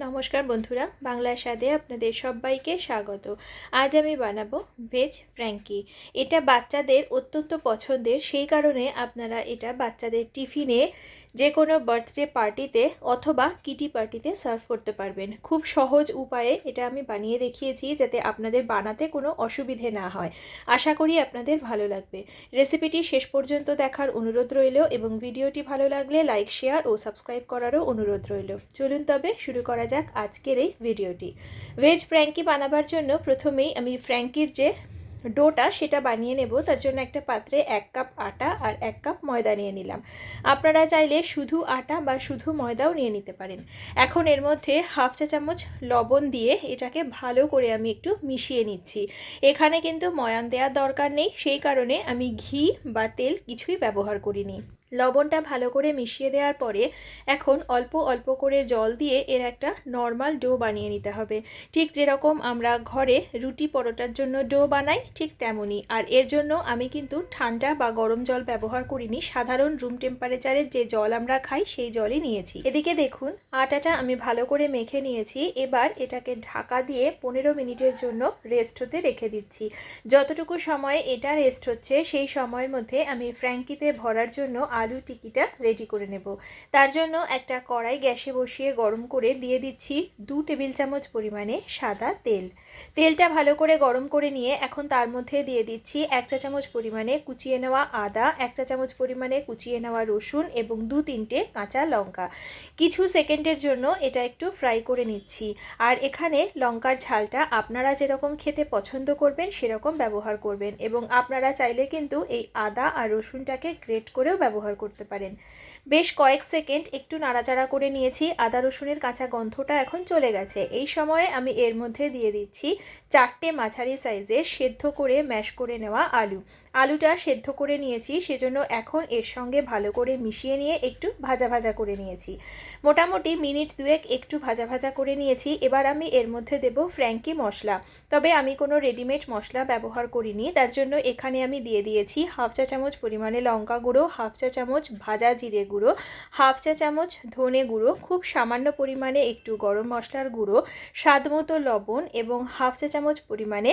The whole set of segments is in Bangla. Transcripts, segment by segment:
নমস্কার বন্ধুরা, বাংলা স্বাদে আপনাদের সবাইকে স্বাগত। আজ আমি বানাবো ভেজ ফ্র্যাঙ্কি। এটা বাচ্চাদের অত্যন্ত পছন্দের, সেই কারণে আপনারা এটা বাচ্চাদের টিফিনে যে কোনো বার্থডে পার্টিতে অথবা কিটি পার্টিতে সার্ভ করতে পারবেন। খুব সহজ উপায়ে এটা আমি বানিয়ে দেখিয়েছি যাতে আপনাদের বানাতে কোনো অসুবিধে না হয়। আশা করি আপনাদের ভালো লাগবে। রেসিপিটি শেষ পর্যন্ত দেখার অনুরোধ রইল এবং ভিডিওটি ভালো লাগলে লাইক, শেয়ার ও সাবস্ক্রাইব করারও অনুরোধ রইল। চলুন তবে শুরু করা যাক আজকের এই ভিডিওটি। ভেজ ফ্র্যাঙ্কি বানাবার জন্য প্রথমেই আমি ফ্র্যাঙ্কির যে ডোটা সেটা বানিয়ে নেব। তার জন্য একটা পাত্রে এক কাপ আটা আর এক কাপ ময়দা নিয়ে নিলাম। আপনারা চাইলে শুধু আটা বা শুধু ময়দাও নিয়ে নিতে পারেন। এখন এর মধ্যে হাফ চা চামচ লবণ দিয়ে এটাকে ভালো করে আমি একটু মিশিয়ে নিচ্ছি। এখানে কিন্তু ময়ান দেওয়ার দরকার নেই। সেই কারণে আমি ঘি বা তেল কিছুই ব্যবহার করিনি। লবণটা ভালো করে মিশিয়ে দেওয়ার পরে এখন অল্প অল্প করে জল দিয়ে এর একটা নর্মাল ডো বানিয়ে নিতে হবে। ঠিক যেরকম আমরা ঘরে রুটি পরোটার জন্য ডো বানাই, ঠিক তেমনই। আর এর জন্য আমি কিন্তু ঠান্ডা বা গরম জল ব্যবহার করিনি, সাধারণ রুম টেম্পারেচারের যে জল আমরা খাই সেই জলই নিয়েছি। এদিকে দেখুন, আটাটা আমি ভালো করে মেখে নিয়েছি, এবার এটাকে ঢাকা দিয়ে পনেরো মিনিটের জন্য রেস্ট হতে রেখে দিচ্ছি। যতটুকু সময় এটা রেস্ট হচ্ছে, সেই সময়ের মধ্যে আমি ফ্র্যাঙ্কিতে ভরার জন্য আলু টিকিটা রেডি করে নেব। তার জন্য একটা কড়াই গ্যাসে বসিয়ে গরম করে দিয়ে দিচ্ছি দু টেবিল চামচ পরিমাণে সাদা তেল। তেলটা ভালো করে গরম করে নিয়ে এখন তার মধ্যে দিয়ে দিচ্ছি এক চা চামচ পরিমাণে কুচিয়ে নেওয়া আদা, এক চা চামচ পরিমাণে কুচিয়ে নেওয়া রসুন এবং দু তিনটে কাঁচা লঙ্কা। কিছু সেকেন্ডের জন্য এটা একটু ফ্রাই করে নিচ্ছি। আর এখানে লঙ্কার ঝালটা আপনারা যেরকম খেতে পছন্দ করবেন সেরকম ব্যবহার করবেন এবং আপনারা চাইলে কিন্তু এই আদা আর রসুনটাকে গ্রেট করেও ব্যবহার করতে পারেন। বেশ কয়েক সেকেন্ড একটু নাড়াচাড়া করে নিয়েছি, আদা রসুনের কাঁচা গন্ধটা এখন চলে গেছে। এই সময়ে আমি এর মধ্যে দিয়ে দিচ্ছি চারটে মাঝারি সাইজের সেদ্ধ করে ম্যাশ করে নেওয়া আলু। আলুটা সেদ্ধ করে নিয়েছি, সেজন্য এখন এর সঙ্গে ভালো করে মিশিয়ে নিয়ে একটু ভাজা ভাজা করে নিয়েছি। মোটামুটি মিনিট দুয়েক একটু ভাজা ভাজা করে নিয়েছি, এবার আমি এর মধ্যে দেব ফ্র্যাঙ্কি মশলা। তবে আমি কোনো রেডিমেড মশলা ব্যবহার করিনি, তার জন্য এখানে আমি দিয়ে দিয়েছি হাফ চা চামচ পরিমাণে লঙ্কা গুঁড়ো, হাফ চা চামচ ভাজা জিরে গুঁড়ো, হাফ চা চামচ ধনে গুঁড়ো, খুব সামান্য পরিমাণে একটু গরম মশলার গুঁড়ো, স্বাদ মতো লবণ এবং হাফ চা চামচ পরিমাণে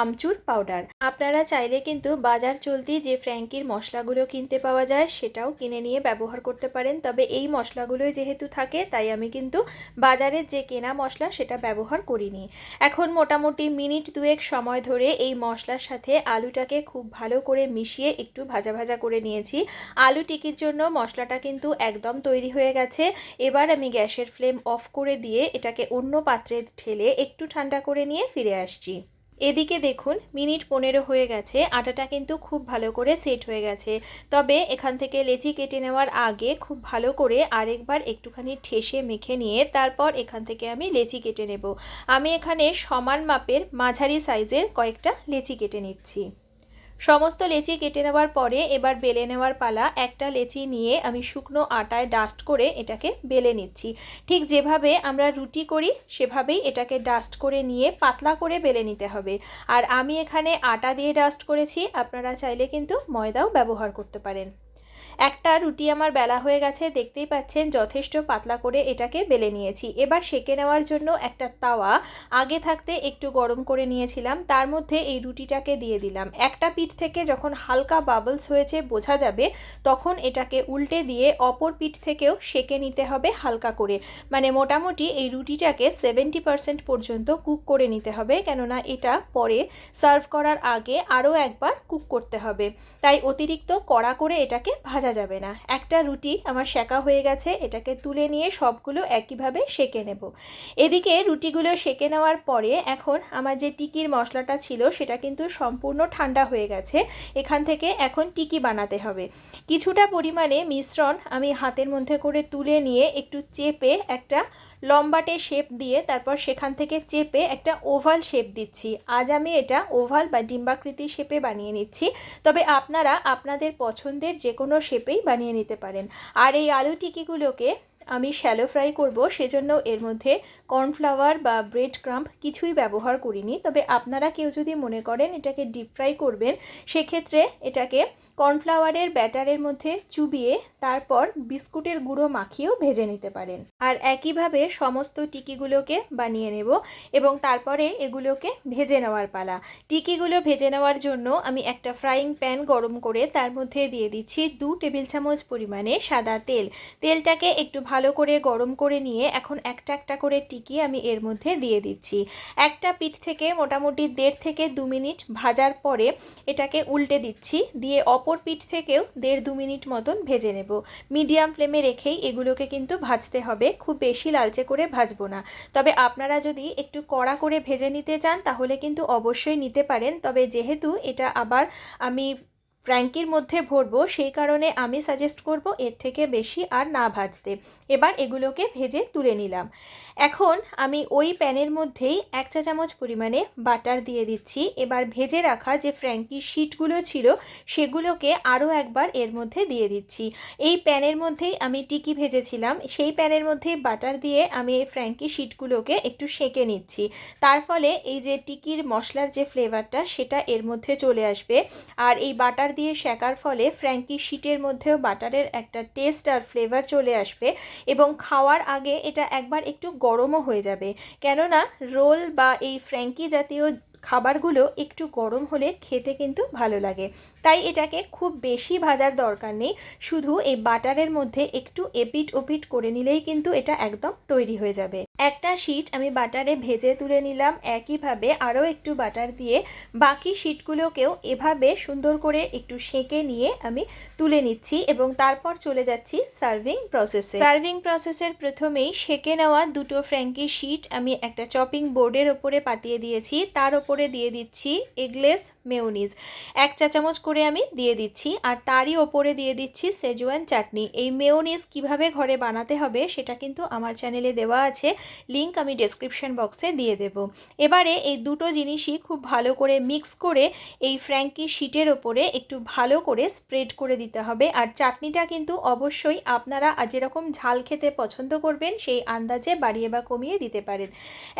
আমচুর পাউডার। আপনারা চাইলে কিন্তু বাজার চলতি যে ফ্র্যাঙ্কির মশলাগুলো কিনতে পাওয়া যায়, সেটাও কিনে নিয়ে ব্যবহার করতে পারেন। তবে এই মশলাগুলোই যেহেতু থাকে, তাই আমি কিন্তু বাজারের যে কেনা মশলা, সেটা ব্যবহার করিনি। এখন মোটামুটি মিনিট দুয়েক সময় ধরে এই মশলার সাথে আলুটাকে খুব ভালো করে মিশিয়ে একটু ভাজা ভাজা করে নিয়েছি। আলু টিকির জন্য মশলাটা কিন্তু একদম তৈরি হয়ে গেছে। এবার আমি গ্যাসের ফ্লেম অফ করে দিয়ে এটাকে অন্য পাত্রে ঢেলে একটু ঠান্ডা করে নিয়ে ফিরে আসছি। এদিকে দেখুন, মিনিট পনেরো হয়ে গেছে, আটাটা কিন্তু খুব ভালো করে সেট হয়ে গেছে। তবে এখান থেকে লেচি কেটে নেওয়ার আগে খুব ভালো করে আরেকবার একটুখানি ঠেসে মেখে নিয়ে তারপর এখান থেকে আমি লেচি কেটে নেব। আমি এখানে সমান মাপের মাঝারি সাইজের কয়েকটা লেচি কেটে নিচ্ছি। সমস্ত লেচি কেটে নেওয়ার পরে এবার বেলে নেওয়ার পালা, একটা লেচি নিয়ে আমি শুকনো আটায় ডাস্ট করে এটাকে বেলে নিচ্ছি। ঠিক যেভাবে আমরা রুটি করি, সেভাবেই এটাকে ডাস্ট করে নিয়ে পাতলা করে বেলে নিতে হবে। আর আমি এখানে আটা দিয়ে ডাস্ট করেছি, আপনারা চাইলে কিন্তু ময়দাও ব্যবহার করতে পারেন। একটা রুটি আমার বেলা হয়ে গেছে, দেখতেই পাচ্ছেন যথেষ্ট পাতলা করে এটাকে বেলে নিয়েছি। এবার সেকে নেওয়ার জন্য একটা তাওয়া, আগে থাকতে একটু গরম করে নিয়েছিলাম, তার মধ্যে এই রুটিটাকে দিয়ে দিলাম। একটা পিঠ থেকে যখন হালকা বাবলস হয়েছে, বোঝা যাবে, তখন এটাকে উল্টে দিয়ে অপর পিঠ থেকেও সেকে নিতে হবে হালকা করে। মানে মোটামুটি এই রুটিটাকে সেভেন্টি পারসেন্ট পর্যন্ত কুক করে নিতে হবে, কেননা এটা পরে সার্ভ করার আগে আরও একবার কুক করতে হবে। তাই অতিরিক্ত কড়া করে এটাকে ভাজা ভাজা যাবে না। একটা রুটি আমার শেকা হয়ে গেছে, এটাকে তুলে নিয়ে সবগুলো একইভাবে সেকে নেব। এদিকে রুটিগুলো সেকে নেওয়ার পরে এখন আমার যে টিকির মশলাটা ছিল, সেটা কিন্তু সম্পূর্ণ ঠান্ডা হয়ে গেছে। এখান থেকে এখন টিকি বানাতে হবে। কিছুটা পরিমাণে মিশ্রণ আমি হাতের মধ্যে করে তুলে নিয়ে একটু চেপে একটা লম্বাটে শেপ দিয়ে তারপর সেখান থেকে চেপে একটা ওভাল শেপ দিচ্ছি। আজ আমি এটা ওভাল বা ডিম্বাকৃতি শেপে বানিয়ে নিচ্ছি। তবে আপনারা আপনাদের পছন্দের যে কোনো শেপেই বানিয়ে নিতে পারেন। আর এই আলু টিকিগুলোকে আমি শ্যালো ফ্রাই করব, সেজন্য এর মধ্যে কর্নফ্লাওয়ার বা ব্রেড ক্রাম্প কিছুই ব্যবহার করিনি। তবে আপনারা কেউ যদি মনে করেন এটাকে ডিপ ফ্রাই করবেন, সেক্ষেত্রে এটাকে কর্নফ্লাওয়ারের ব্যাটারের মধ্যে চুবিয়ে তারপর বিস্কুটের গুঁড়ো মাখিয়েও ভেজে নিতে পারেন। আর একইভাবে সমস্ত টিকিগুলোকে বানিয়ে নেব এবং তারপরে এগুলোকে ভেজে নেওয়ার পালা। টিকিগুলো ভেজে নেওয়ার জন্য আমি একটা ফ্রাইং প্যান গরম করে তার মধ্যে দিয়ে দিচ্ছি দু টেবিল চামচ পরিমাণে সাদা তেল। তেলটাকে একটু ভালো করে গরম করে নিয়ে এখন একটা একটা করে টিকি আমি এর মধ্যে দিয়ে দিচ্ছি। একটা পিঠ থেকে মোটামুটি দেড় থেকে দু মিনিট ভাজার পরে এটাকে উল্টে দিচ্ছি, দিয়ে অপর পিঠ থেকেও দেড় দু মিনিট মতন ভেজে নেব। মিডিয়াম ফ্লেমে রেখেই এগুলোকে কিন্তু ভাজতে হবে, খুব বেশি লালচে করে ভাজবো না। তবে আপনারা যদি একটু কড়া করে ভেজে নিতে চান তাহলে কিন্তু অবশ্যই নিতে পারেন, তবে যেহেতু এটা আবার আমি ফ্র্যাঙ্কির মধ্যে ভরবো, সেই কারণে আমি সাজেস্ট করব এর থেকে বেশি আর না ভাজতে। এবার এগুলোকে ভেজে তুলে নিলাম। এখন আমি ওই প্যানের মধ্যেই এক চা চামচ পরিমাণে বাটার দিয়ে দিচ্ছি। এবার ভেজে রাখা যে ফ্র্যাঙ্কির শিটগুলো ছিল, সেগুলোকে আরও একবার এর মধ্যে দিয়ে দিচ্ছি। এই প্যানের মধ্যেই আমি টিকি ভেজেছিলাম, সেই প্যানের মধ্যেই বাটার দিয়ে আমি এই ফ্র্যাঙ্কি শিটগুলোকে একটু সেঁকে নিচ্ছি। তার ফলে এই যে টিকির মশলার যে ফ্লেভারটা সেটা এর মধ্যে চলে আসবে। আর এই বাটার দিয়ে সেকার ফলে ফ্র্যাঙ্কি শিটের মধ্যেও বাটারের একটা টেস্ট আর ফ্লেভার চলে আসবে এবং খাওয়ার আগে এটা একবার একটু গরমও হয়ে যাবে। কেননা রোল বা এই ফ্র্যাঙ্কি জাতীয় খাবারগুলো একটু গরম হলে খেতে কিন্তু ভালো লাগে। তাই এটাকে খুব বেশি ভাজার দরকার নেই। শুধু এই বাটারের মধ্যে একটু এপিট ওপিট করে নিলেই কিন্তু এটা একদম তৈরি হয়ে যাবে। একটা শিট আমি বাটারে ভেজে তুলে নিলাম, একইভাবে আরও একটু বাটার দিয়ে বাকি শিটগুলোকেও এভাবে সুন্দর করে একটু সেঁকে নিয়ে আমি তুলে নিচ্ছি এবং তারপর চলে যাচ্ছি সার্ভিং প্রসেসে সার্ভিং প্রসেসের প্রথমেই সেঁকে নেওয়া দুটো ফ্র্যাঙ্কি শিট আমি একটা চপিং বোর্ডের ওপরে পাতিয়ে দিয়েছি, তার ওপরে দিয়ে দিচ্ছি এগলেস মেউনিজ এক চা চামচ করে আমি দিয়ে দিচ্ছি আর তারই ওপরে দিয়ে দিচ্ছি সেজুয়ান চাটনি এই মেয়োনিজ কীভাবে ঘরে বানাতে হবে সেটা কিন্তু আমার চ্যানেলে দেওয়া আছে। লিংক আমি ডেসক্রিপশন বক্সে দিয়ে দেব। এবারে এই দুটো জিনিসই খুব ভালো করে মিক্স করে এই ফ্র্যাঙ্কি শিটের ওপরে একটু ভালো করে স্প্রেড করে দিতে হবে। আর চাটনিটা কিন্তু অবশ্যই আপনারা যেরকম ঝাল খেতে পছন্দ করবেন, সেই আন্দাজে বাড়িয়ে বা কমিয়ে দিতে পারেন।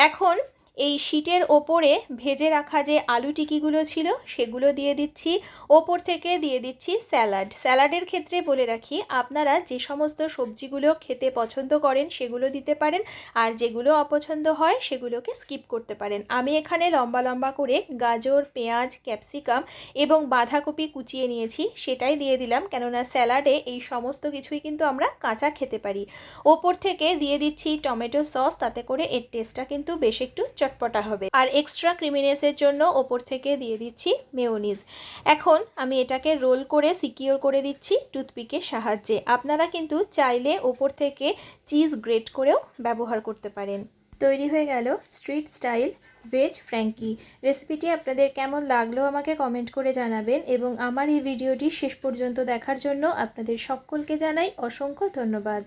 এখন এই শীটের ওপরে ভেজে রাখা যে আলু টিকিগুলো ছিল, সেগুলো দিয়ে দিচ্ছি। ওপর থেকে দিয়ে দিচ্ছি স্যালাড। স্যালাডের ক্ষেত্রে বলে রাখি, আপনারা যে সমস্ত সবজিগুলো খেতে পছন্দ করেন, সেগুলো দিতে পারেন। আর যেগুলো অপছন্দ হয়, সেগুলোকে স্কিপ করতে পারেন। আমি এখানে লম্বা লম্বা করে গাজর, পেঁয়াজ, ক্যাপসিকাম এবং বাঁধাকপি কুচিয়ে নিয়েছি, সেটাই দিয়ে দিলাম। কেননা স্যালাডে এই সমস্ত কিছুই কিন্তু আমরা কাঁচা খেতে পারি। ওপর থেকে দিয়ে দিচ্ছি টমেটো সস, তাতে করে এর টেস্টটা কিন্তু বেশ একটু চটপটা হবে। আর এক্সট্রা ক্রিমিনেসের জন্য ওপর থেকে দিয়ে দিচ্ছি মেয়োনিজ এখন আমি এটাকে রোল করে সিকিওর করে দিচ্ছি টুথপিকের সাহায্যে। আপনারা কিন্তু চাইলে ওপর থেকে চিজ গ্রেট করেও ব্যবহার করতে পারেন। তৈরি হয়ে গেল স্ট্রিট স্টাইল ভেজ ফ্র্যাঙ্কি রেসিপিটি আপনাদের কেমন লাগল আমাকে কমেন্ট করে জানাবেন এবং আমার এই ভিডিওটি শেষ পর্যন্ত দেখার জন্য আপনাদের সকলকে জানাই অসংখ্য ধন্যবাদ।